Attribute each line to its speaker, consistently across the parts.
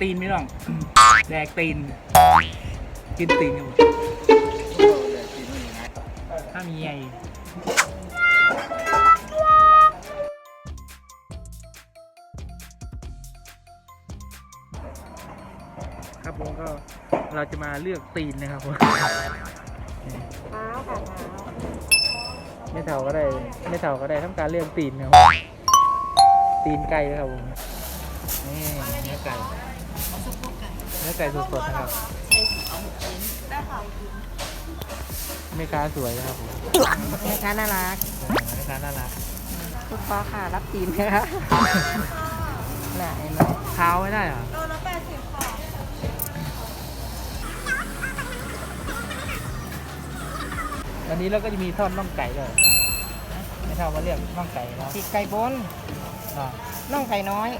Speaker 1: ตีนไม่ต้อง แดกตีน กินตีนครับผมถ้ามีไงครับผมก็เราจะมาเลือกตีนนะครับผม
Speaker 2: เท้าค่ะเท้า
Speaker 1: ไม่เท่าก็ได้ไม่เท่าก็ได้ทำการเลือกตีนนะครับผมตีนไก่นะครับผมนี่เนื้อไก่เนื้อไก่สดๆนะครับ
Speaker 2: ได้ค่ะ
Speaker 1: แม่ค้าสวยนะครับผม
Speaker 2: แม่ค้าน่ารัก
Speaker 1: แม่ค้าน่ารัก
Speaker 2: คุณพ่อค่ะ รับทีมนะคะน่ะเห็นไหม
Speaker 1: เท้าไม่ได้เหรอ
Speaker 2: โลละแปดสิบค่ะ
Speaker 1: วันนี้เราก็จะมีทอดน่องไก่ด้วยไม่เท่ามาเรียกน่องไก่เนาะ
Speaker 2: ปีกไก่บน
Speaker 1: อ่า
Speaker 2: น่องไก่น้อย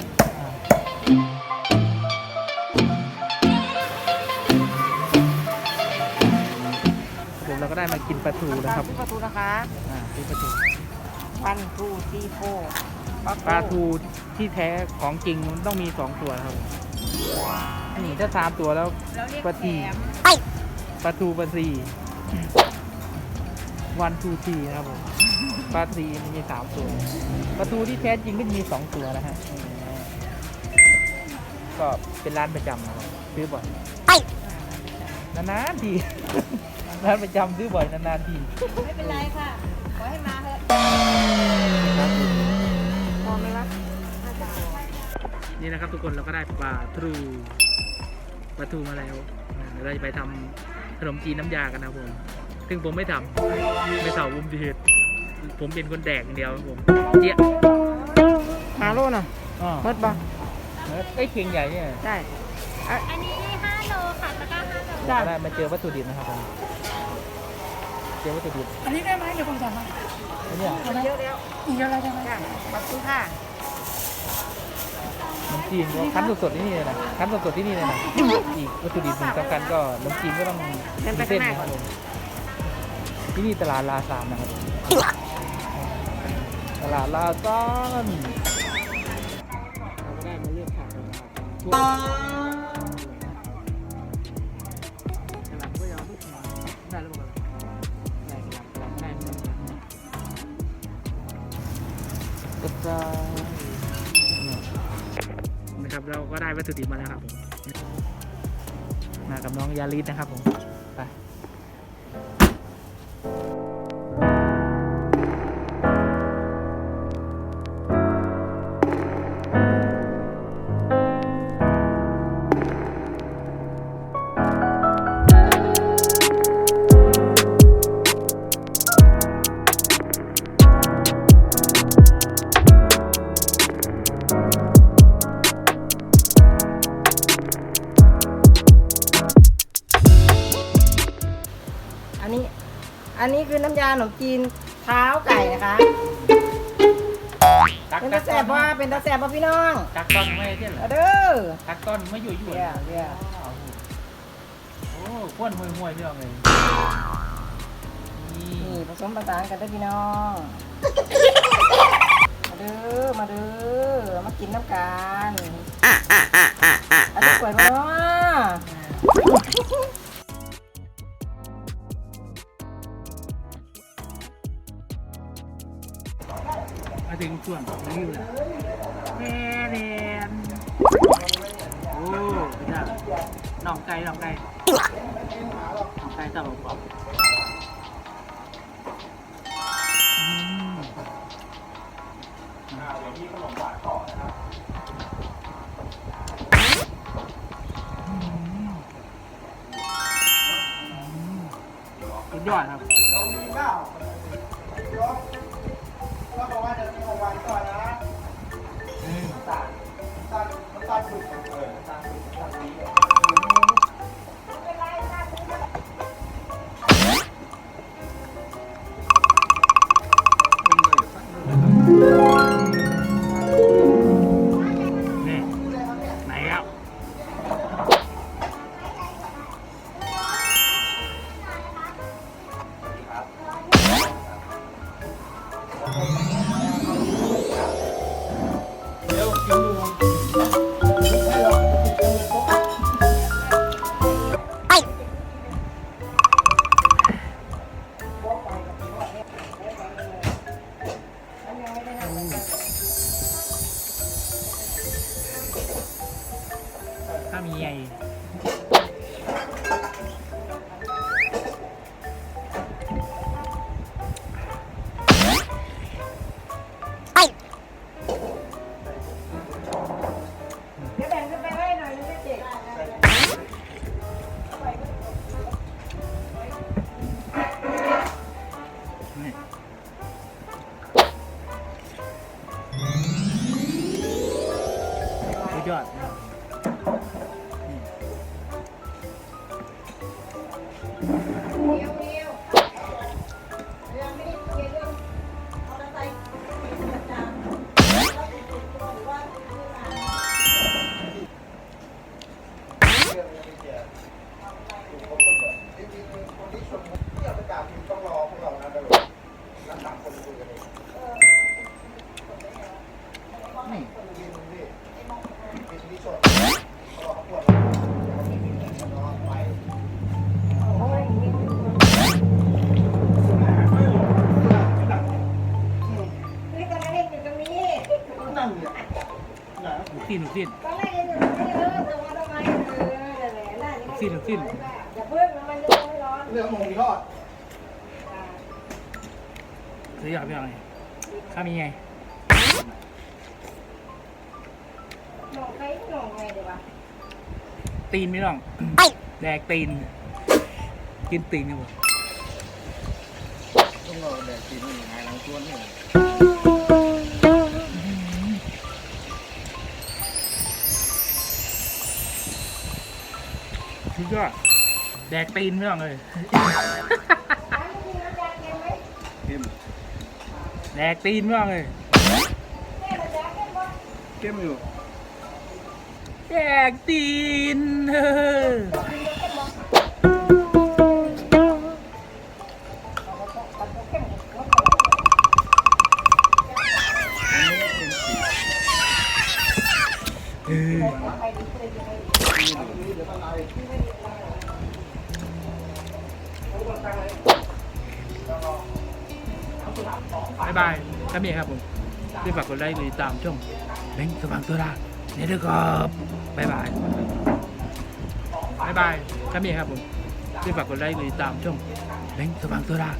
Speaker 1: มเราก็ได้มากินปลาทูนะครับ
Speaker 2: ซื้อประตูนะคะ
Speaker 1: อ่ากินปลาทู
Speaker 2: วันทูซีโฟ
Speaker 1: ปลาทูที่แท้ของจริงมันต้องมีสองตัวครับผมนี่ถ้าสามตัวแล้ว
Speaker 2: แล้วเรียก
Speaker 1: ปลาที
Speaker 2: แถม
Speaker 1: ปลาทูปลาซีวันทูทีนะครับผมปลาทีมันมีสามตัวปลาทูที่แท้จริงก็จะมีสองตัวนะฮะก็เป็นร้านประจำนะครับซื้อบ่อยนานๆที ร้านประจำซื้อบ่อยนานๆที
Speaker 2: ไม่เป็นไรค่ะ ขอให้มาเถอะ
Speaker 1: ครับผม
Speaker 2: พอไหมวะน่าจะพอ
Speaker 1: นี่นะครับทุกคนเราก็ได้ปลาทูปลาทูมาแล้วอ่าเดี๋ยวเราจะไปทำขนมจีนน้ำยากันนะครับผม ซึ่งผมไม่ทำไม่เท่าบุมดีเหตุผมเป็นคนแดกอย่างเดียวครับผมเจี๊ยะ
Speaker 2: หาโลน่ะ
Speaker 1: อ๋อ
Speaker 2: เมิดบ่
Speaker 1: ไอ้ยเคียงใหญ่เนี่ย
Speaker 2: ได้
Speaker 3: อันนี้5โลค่ะตะ กร้า5โล
Speaker 1: เราได้มาเจอวัตถุดิบนะครับผมเจอวัตถุดิบ
Speaker 3: อันนี้ได้ไหมเดี๋ยวผมจะมา
Speaker 1: อันเนี้ย
Speaker 2: มันเยอะแล้ว
Speaker 3: อีกเยอะแล้วใช่ไหม
Speaker 2: จ้ะขอบคุณค่ะ
Speaker 1: ขนมจีนก็คั้นสดๆที่นี่เลยนะคั้นสดๆที่นี่เลยนะอีกวัตถุดิบหนึ่งสำคัญก็ขนมจีนก็ต้องมีเส้นนะครับผมที่นี่ตลาดลาซานนะครับตลาดลาซานเราก็ได้มาเลือกผักแล้วนะครับ ได้หรือเปล่าได้ครับได้ได้กระจายนะครับเราก็ได้วัตถุดิบมาแล้วครับผมมากับน้องยาลิสนะครับผมไป
Speaker 2: อันนี้ อันนี้คือน้ำยาขนมจีนเท้าไก่นะคะ
Speaker 1: ตัก
Speaker 2: เป็น
Speaker 1: ตั
Speaker 2: ตากแสบว่าเป็นตาแสบว่าพี่น้อง
Speaker 1: ตักต้นไม่ใช่เหรอ
Speaker 2: เอาเด้อ
Speaker 1: ตักต้นไม่อยู่อยู่
Speaker 2: เดี๋ยวเดี๋ยว
Speaker 1: โอ้ควนมวยมวยพี่น้องเลยนี่
Speaker 2: นี่ผสมผสานกันได้อพี่น้อง มาเด้อ มาเด้อ มากินน้ำกันอันนี้สวยมาก
Speaker 1: ถึงช่วงรีวิวแล้วแม่เรียนโอ้พี่จ้าน้องไก่น้องไก่น้องไก่ตลกบอกอื มอืมอืมสุดยอดครับอืมนี่ นั่ง
Speaker 4: เนี่ยนะ
Speaker 1: ลูกสิ้นลูกสิ้น
Speaker 2: สิ้นสิ้นอย่าเพิ่งมันยังไม่ร้อน
Speaker 4: เรื่องมงมีทอด
Speaker 1: สุดยอดพี่น้องเลยข้ามีไง
Speaker 2: หนองไก่หนองไงเดี๋ยววะ
Speaker 1: ตีนพี่น้อง แดกตีน กินตีนครับผม
Speaker 4: ต้องรอแดดกินนี่ไงหลังชวนนี่
Speaker 1: สุดยอดแดกตีนพี่น้องเลย แดกตีนพี่น้องเลย
Speaker 4: เข้มอยู่
Speaker 1: แดกตีนเออเออ บ๊ายบายครับพี่ครับผมที่ฝากกดไลค์หรือตามช่องแบงค์สว่างตัวราเนี่ยด้อครับบ๊ายบายบ๊ายบายครับพี่ครับผมที่ฝากกดไลค์หรือตามช่องแบงค์สว่างตัวรา